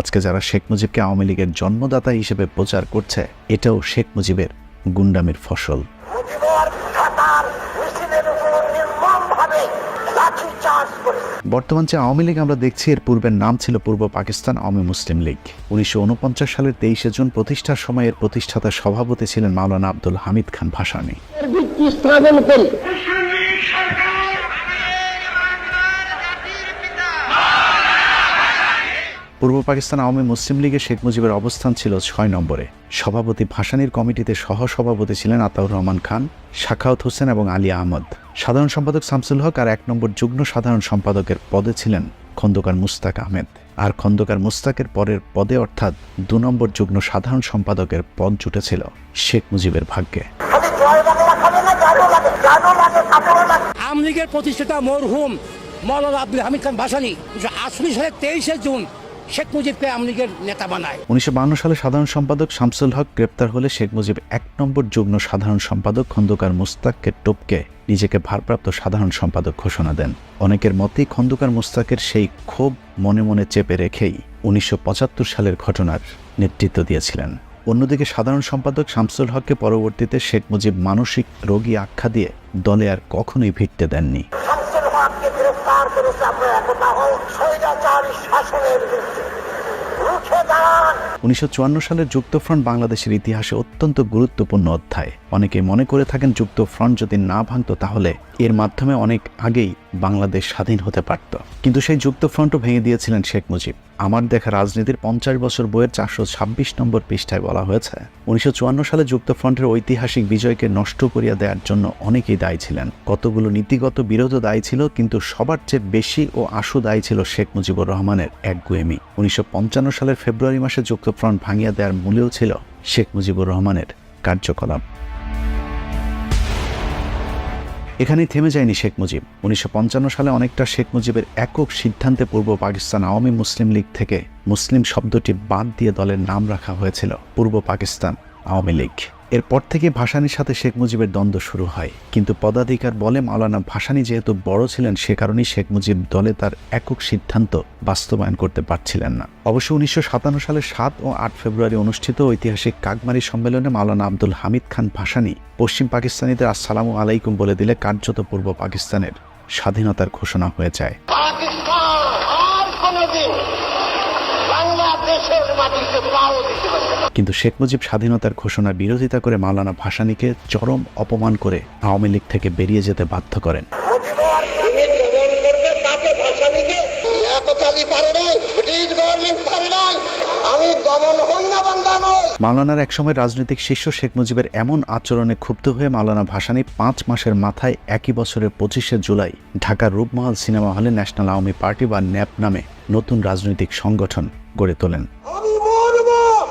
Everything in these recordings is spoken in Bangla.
আজকে যারা শেখ মুজিবকে আওয়ামী লীগের জন্মদাতা হিসেবে প্রচার করছে এটাও শেখ মুজিবের গুন্ডামির ফসল। বর্তমান যে আওয়ামী লীগ আমরা দেখছি এর পূর্বের নাম ছিল পূর্ব পাকিস্তান আওয়ামী মুসলিম লীগ। উনিশশো উনপঞ্চাশ সালের তেইশে জুন প্রতিষ্ঠার সময় এর প্রতিষ্ঠাতা সভাপতি ছিলেন মাওলানা আব্দুল হামিদ খান ভাসানী। স্থাপন পূর্ব পাকিস্তান আওয়ামী মুসলিম লীগে শেখ মুজিবের অবস্থান ছিল ছয় নম্বরে। সভাপতি ভাসানীর কমিটিতে সহসভাপতি ছিলেন আতাউর রহমান খান শাখাউত হোসেন এবং আলী আহমদ। সাধারণ সম্পাদক শামসুল হক আর এক নম্বর যুগ্ম সাধারণ সম্পাদকের পদে ছিলেন খন্দকার মুস্তাক আহমেদ। আর খন্দকার মুস্তাকের পরের পদে অর্থাৎ দু নম্বর যুগ্ম সাধারণ সম্পাদকের পদ জুটেছিল শেখ মুজিবের ভাগ্যে। আওয়ামী লীগের প্রতিষ্ঠাতা মরহুম মৌলানা আব্দুল হামিদ খান ভাসানী আশি সালের তেইশে জুন শেখ মুজিবকে আওয়ামী লীগের নেতা বানায়। উনিশশো সালে সাধারণ সম্পাদক শামসুল হক গ্রেপ্তার হলে শেখ মুজিব এক নম্বর যুগ্ম সাধারণ সম্পাদক খন্দকার মুস্তাককে টপকে নিজেকে ভারপ্রাপ্ত সাধারণ সম্পাদক ঘোষণা দেন। অনেকের মতেই খন্দকার মুস্তাকের সেই ক্ষোভ মনে মনে চেপে রেখেই উনিশশো পঁচাত্তর সালের ঘটনার নেতৃত্ব দিয়েছিলেন। অন্যদিকে সাধারণ সম্পাদক শামসুল হককে পরবর্তীতে শেখ মুজিব মানসিক রোগী আখ্যা দিয়ে দলে আর কখনোই ভিড়তে দেননি। শামসুল হককে গ্রেফতার করেছে আমরা একতা হও শাসনের রুখে উনিশশো সালের যুক্তফ্রন্ট বাংলাদেশের ইতিহাসে অত্যন্ত গুরুত্বপূর্ণ অধ্যায়। অনেকে মনে করে থাকেন যুক্ত ফ্রন্ট যদি না ভাঙত তাহলে এর মাধ্যমে অনেক আগেই বাংলাদেশ স্বাধীন হতে পারত। কিন্তু সেই যুক্তফ্রন্টও ভেঙে দিয়েছিলেন শেখ মুজিব। আমার দেখা রাজনীতির পঞ্চাশ বছর বইয়ের চারশো ছাব্বিশ নম্বর পৃষ্ঠায় বলা হয়েছে, উনিশশো চুয়ান্ন সালে যুক্তফ্রন্টের ঐতিহাসিক বিজয়কে নষ্ট করিয়া দেওয়ার জন্য অনেকেই দায়ী ছিলেন। কতগুলো নীতিগত বিরোধ দায়ী ছিল, কিন্তু সবার চেয়ে বেশি ও আশু দায়ী ছিল শেখ মুজিবুর রহমানের একগুয়েমি উনিশশো পঞ্চান্ন সালের ফেব্রুয়ারি মাসে যুক্ত ফ্রন্ট ভাঙিয়া দেওয়ার মূলেও ছিল শেখ মুজিবুর রহমানের কার্যকলাপ। এখানেই থেমে যায়নি শেখ মুজিব। উনিশশো পঞ্চান্ন সালে অনেকটা শেখ মুজিবের একক সিদ্ধান্তে পূর্ব পাকিস্তান আওয়ামী মুসলিম লীগ থেকে মুসলিম শব্দটি বাদ দিয়ে দলের নাম রাখা হয়েছিল পূর্ব পাকিস্তান আওয়ামী লীগ। এরপর থেকে ভাসানির সাথে শেখ মুজিবের দ্বন্দ্ব শুরু হয়। কিন্তু পদাধিকার বলে মাওলানা ভাসানি যেহেতু বড় ছিলেন, সে কারণেই শেখ মুজিব দলে তার একক সিদ্ধান্ত বাস্তবায়ন করতে পারছিলেন না। অবশ্য উনিশশো সাতান্ন সাত ও আট ফেব্রুয়ারি অনুষ্ঠিত ঐতিহাসিক কাকমারি সম্মেলনে মাওলানা আব্দুল হামিদ খান ভাসানি পশ্চিম পাকিস্তানিদের আসসালামু আলাইকুম বলে দিলে কার্যত পূর্ব পাকিস্তানের স্বাধীনতার ঘোষণা হয়ে যায়। বাংলাদেশের মাটিতে পাও দিতে কিন্তু শেখ মুজিব স্বাধীনতার ঘোষণার বিরোধিতা করে মাওলানা ভাসানিকে চরম অপমান করে আওয়ামী লীগ থেকে বেরিয়ে যেতে বাধ্য করেন। মাওলানার একসময় রাজনৈতিক শিষ্য শেখ মুজিবের এমন আচরণে ক্ষুব্ধ হয়ে মাওলানা ভাসানী পাঁচ মাসের মাথায় একই বছরের পঁচিশে জুলাই ঢাকার রূপমহল সিনেমা হলে ন্যাশনাল আওয়ামী পার্টি বা ন্যাপ নামে নতুন রাজনৈতিক সংগঠন গড়ে তোলেন। আমি মরব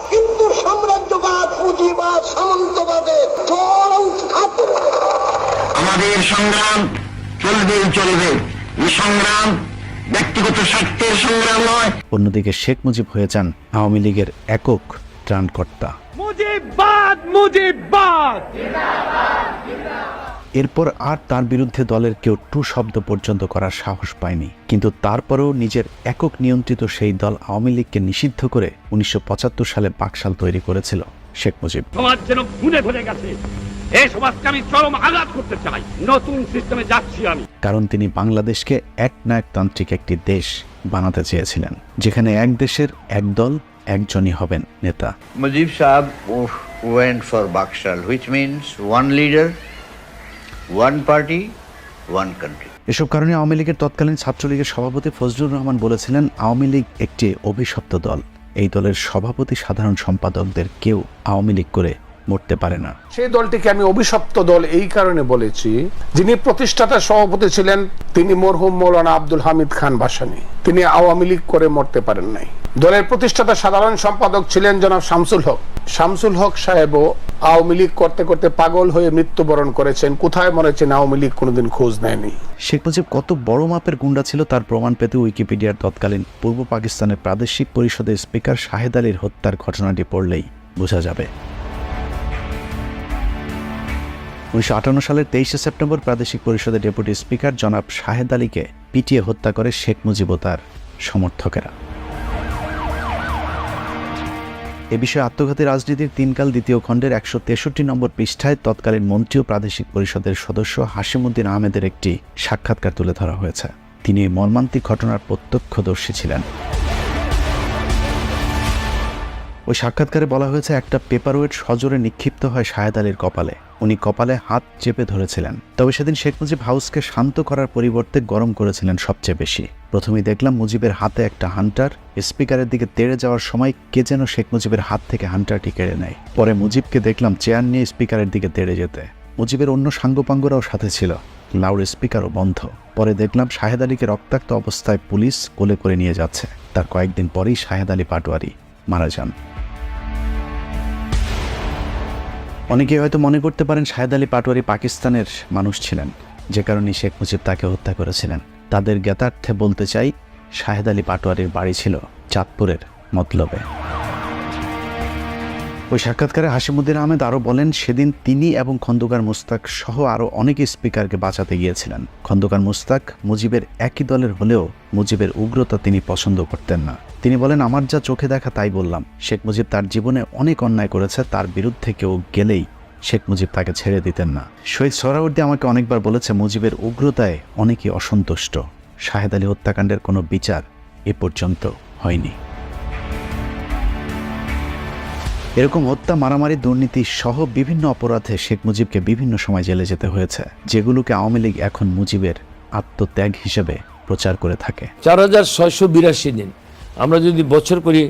কিন্তু সাম্রাজ্যবাদ পুঁজিবাদ সামন্তবাদে জল উৎখাত। করব। আমাদের সংগ্রাম চলবেই চলবে। এই সংগ্রাম ব্যক্তিগত স্বার্থের সংগ্রাম নয়। অন্যদিকে শেখ মুজিব হয়ে যান আওয়ামী লীগের একক ত্রাণকর্তা। মুজিবাদ মুজিবাদ এরপর আর তার বিরুদ্ধে দলের কেউ টু শব্দ পর্যন্ত করার সাহস পায়নি। কিন্তু তারপরেও নিজের একক নিয়ন্ত্রিত সেই দল আওয়ামী লীগকে নিষিদ্ধ করে উনিশশো পঁচাত্তর সালে বাকশাল তৈরি করেছিল শেখ মুজিব। সমাজ যেন ভুলে ভুলে গেছে। এই সমাজকে আমি চরম আঘাত করতে চাই। নতুন সিস্টেমে যাচ্ছি আমি। কারণ তিনি বাংলাদেশকে একনায়কতান্ত্রিক একটি দেশ বানাতে চেয়েছিলেন যেখানে এক দেশের এক দল একজনই হবেন নেতা। Mujib Saab went for Bakshal, which means one leader, one party, one country. এসব কারণে আওয়ামী লীগের তৎকালীন ছাত্রলীগের সভাপতি ফজলুর রহমান বলেছিলেন আওয়ামী লীগ একটি অভিশপ্ত দল। এই দলের সভাপতি সাধারণ সম্পাদকদের কেউ আওয়ামী লীগ করে মরতে পারে না। সেই দলটিকে আমি অভিশপ্ত দল এই কারণে বলেছি যিনি প্রতিষ্ঠাতা সভাপতি ছিলেন তিনি মরহুম মৌলানা আব্দুল হামিদ খান ভাসানী তিনি আওয়ামী লীগ করে মরতে পারেন নাই। দলের প্রতিষ্ঠাতা সাধারণ সম্পাদক ছিলেন জনাব শামসুল হক। শামসুল হক সাহেবও আওয়ামী লীগ করতে করতে পাগল হয়ে মৃত্যুবরণ করেছেন। কোথায় মরেছেন আওয়ামী লীগ কোনোদিন খোঁজ নেয়নি? শেখ মুজিব কত বড় মাপের গুন্ডা ছিল তার প্রমাণ পেতে উইকিপিডিয়ার তৎকালীন পূর্ব পাকিস্তানের প্রাদেশিক পরিষদের স্পিকার শাহেদ আলীর হত্যার ঘটনাটি পড়লেই বোঝা যাবে। উনিশশো আটান্ন সালের তেইশে সেপ্টেম্বর প্রাদেশিক পরিষদের ডেপুটি স্পিকার জনাব শাহেদ আলীকে পিটিয়ে হত্যা করে শেখ মুজিব তার সমর্থকেরা। এ বিষয়ে আত্মঘাতী রাজনীতির তিনকাল দ্বিতীয় খণ্ডের একশো তেষট্টি নম্বর পৃষ্ঠায় তৎকালীন মন্ত্রী ও প্রাদেশিক পরিষদের সদস্য হাসিমুদ্দিন আহমেদের একটি সাক্ষাৎকার তুলে ধরা হয়েছে। তিনি মর্মান্তিক ঘটনার প্রত্যক্ষদর্শী ছিলেন। ওই সাক্ষাৎকারে বলা হয়েছে, একটা পেপারওয়েট সজোরে নিক্ষিপ্ত হয় শাহেদ আলীর কপালে। উনি কপালে হাত চেপে ধরেছিলেন। তবে সেদিন শেখ মুজিব হাউসকে শান্ত করার পরিবর্তে গরম করেছিলেন সবচেয়ে বেশি। প্রথমেই দেখলাম মুজিবের হাতে একটা হান্টার। স্পিকারের দিকে তেড়ে যাওয়ার সময় কে যেন শেখ মুজিবের হাত থেকে হান্টারটি কেড়ে নেয়। পরে মুজিবকে দেখলাম চেয়ার নিয়ে স্পিকারের দিকে তেড়ে যেতে। মুজিবের অন্য সাঙ্গপাঙ্গরাও সাথে ছিল। লাউড স্পিকারও বন্ধ। পরে দেখলাম শাহেদ আলীকে রক্তাক্ত অবস্থায় পুলিশ কোলে করে নিয়ে যাচ্ছে। তার কয়েকদিন পরেই শাহেদ আলী পাটোয়ারি মারা যান। অনেকে হয়তো মনে করতে পারেন শাহেদ আলী পাটোয়ারি পাকিস্তানের মানুষ ছিলেন। যে কারণে শেখ মুজিব তাকে হত্যা করেছিলেন। তাদের জ্ঞাতার্থে বলতে চাই, শাহেদ আলী পাটোয়ারির বাড়ি ছিল চাঁদপুরের মতলবে। ওই সাক্ষাৎকারে হাসিমুদ্দিন আহমেদ আরও বলেন, সেদিন তিনি এবং খন্দকার মুস্তাক সহ আরও অনেক স্পিকারকে বাঁচাতে গিয়েছিলেন। খন্দকার মুস্তাক মুজিবের একই দলের হলেও মুজিবের উগ্রতা তিনি পছন্দ করতেন না। তিনি বলেন, আমার যা চোখে দেখা তাই বললাম। শেখ মুজিব তার জীবনে অনেক অন্যায় করেছে, তার বিরুদ্ধে কেউ গেলেই শেখ মুজিব তাকে ছেড়ে দিতেন না। শহীদ সোহরাওয়ার্দী আমাকে অনেকবার বলেছে, মুজিবের উগ্রতায় অনেকেই অসন্তুষ্ট। শাহেদ আলী হত্যাকাণ্ডের কোনো বিচার এ পর্যন্ত হয়নি। এরকম হত্যা, মারামারি, দুর্নীতি সহ বিভিন্ন অপরাধে শেখ মুজিবকে বিভিন্ন সময় জেলে যেতে হয়েছে, যেগুলোকে আওয়ামী লীগ এখন মুজিবের আত্মত্যাগ হিসেবে প্রচার করে থাকে। চার হাজার ছয়শো বিরাশি দিন আমরা যদি বছর করি,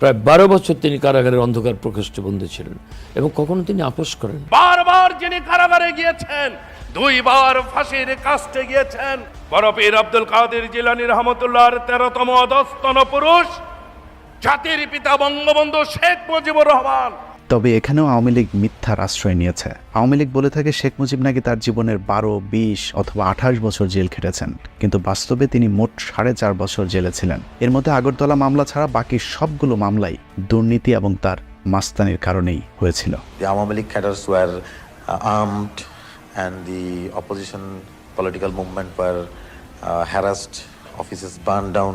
প্রায় বারো বছর তিনি কারাগারের অন্ধকার প্রকোষ্ঠে বন্দী ছিলেন এবং কখনো তিনি আপোষ করেন। বারবার যিনি কারাগারে গিয়েছেন, দুইবার ফাঁসির কাস্টে গিয়েছেন। বরফের আব্দুল কাদের জিলানি রহমতুল্লাহর তেরোতম অধস্তন পুরুষ, জাতির পিতা বঙ্গবন্ধু শেখ মুজিবুর রহমান। তবে এখানেও আওয়ামী লীগ মিথ্যার আশ্রয় নিয়েছে। আওয়ামী লীগ বলে থাকে শেখ মুজিব নাকি তার জীবনের বারো বিশ অথবা আঠাশ বছর জেল খেটেছেন। কিন্তু বাস্তবে তিনি মোট সাড়ে চার বছর জেলে ছিলেন। এর মধ্যে আগরতলা মামলা ছাড়া বাকি সবগুলো মামলাই দুর্নীতি এবং তার মাস্তানির কারণেই হয়েছিল। Cadres were uh, armed and the opposition political movement were uh, harassed, offices burned down,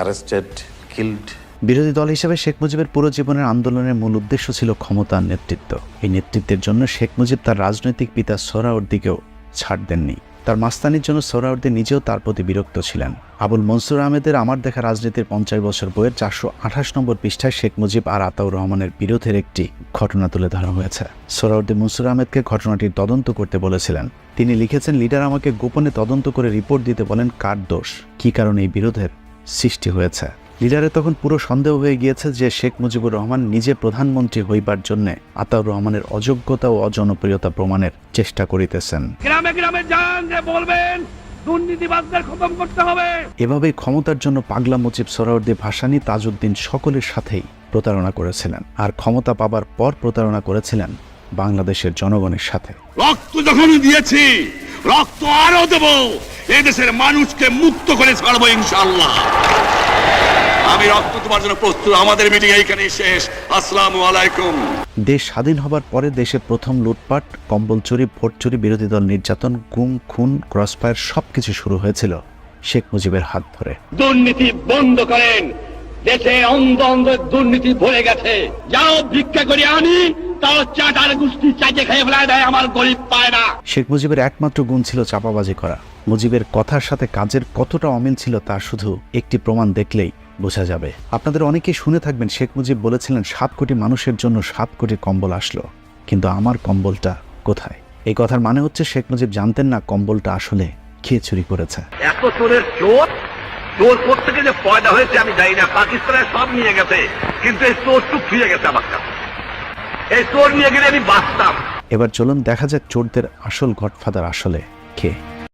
arrested, killed. বিরোধী দল হিসেবে শেখ মুজিবের পুরো জীবনের আন্দোলনের মূল উদ্দেশ্য ছিল ক্ষমতার নেতৃত্ব। এই নেতৃত্বের জন্য শেখ মুজিব তার রাজনৈতিক পিতা সোহরাওয়ার্দীকেও ছাড় দেননি। তার মাস্তানির জন্য সোহরাওয়ার্দী নিজেও তার প্রতি বিরক্ত ছিলেন। আবুল মনসুর আহমেদের আমার দেখা রাজনীতির পঞ্চাশ বছর বইয়ের চারশো আঠাশ নম্বর পৃষ্ঠায় শেখ মুজিব আর আতাউর রহমানের বিরোধের একটি ঘটনা তুলে ধরা হয়েছে। সোহরাওয়ার্দী মনসুর আহমেদকে ঘটনাটির তদন্ত করতে বলেছিলেন। তিনি লিখেছেন, লিডার আমাকে গোপনে তদন্ত করে রিপোর্ট দিতে বলেন কার দোষ? কী কারণে এই বিরোধের সৃষ্টি হয়েছে? লিডারের তখন পুরো সন্দেহ হয়ে গিয়েছে যে শেখ মুজিবুর রহমান নিজে প্রধানমন্ত্রী হইবার জন্য আতাউর রহমানের অযোগ্যতা ও অজনপ্রিয়তা প্রমাণের চেষ্টা করিতেছেন। গ্রামে গ্রামে যান যে বলবেন দুর্নীতিবাদদের খতম করতে হবে। এভাবেই ক্ষমতার জন্য পাগলা মুজিব সোহরাওয়ার্দী ভাসানী তাজউদ্দিন সকলের সাথেই প্রতারণা করেছিলেন আর ক্ষমতা পাবার পর প্রতারণা করেছিলেন বাংলাদেশের জনগণের সাথে। রক্ত যখন দিয়েছি রক্ত আরও দেব এদেশের মানুষকে মুক্ত করে ছাড়বো ইনশাল্লাহ আমি রক্ত তোমার জন্য প্রস্তুত। আমাদের মিটিং এইখানেই শেষ। আসসালামু আলাইকুম। দেশ স্বাধীন হবার পরে দেশে প্রথম লুটপাট কম্বল চুরি ভোট চুরি বিরোধী দল নির্যাতন গুম খুন ক্রসফায়ার সবকিছু শুরু হয়েছিল শেখ মুজিবের হাত ধরে। দুর্নীতি বন্ধ করেন। দেশে অন্ধ অন্ধ দুর্নীতি ভরে গেছে। যাও ভিক্ষা করে আনি তাও চাটার গোষ্ঠী চাইতে খেয়ে ফেলায় দেয় আমার গরিব পায় না। শেখ মুজিবের একমাত্র গুণ ছিল চাপাবাজি করা। মুজিবের কথার সাথে কাজের কতটা অমিল ছিল তা শুধু একটি প্রমাণ দেখলেই বোঝা যাবে। আপনাদের অনেকেই শুনে থাকবেন শেখ মুজিব বলেছিলেন সাত কোটি মানুষের জন্য সাত কোটি কম্বল আসলো। কিন্তু আমার কম্বলটা কোথায়? এই কথার মানে হচ্ছে শেখ মুজিব জানতেন না কম্বলটা আসলে কে চুরি করেছে। এত চোরের চোর? চোর থেকে যে পয়দা হয়েছে আমি জানি না পাকিস্তানের সব নিয়ে গেছে কিন্তু এই চোর ফিরে গেছে আমার কাছে। এই চোর নিয়ে গেলে আমি বাঁচতাম। এবার চলুন দেখা যাক চোরদের আসল গডফাদার আসলে কে।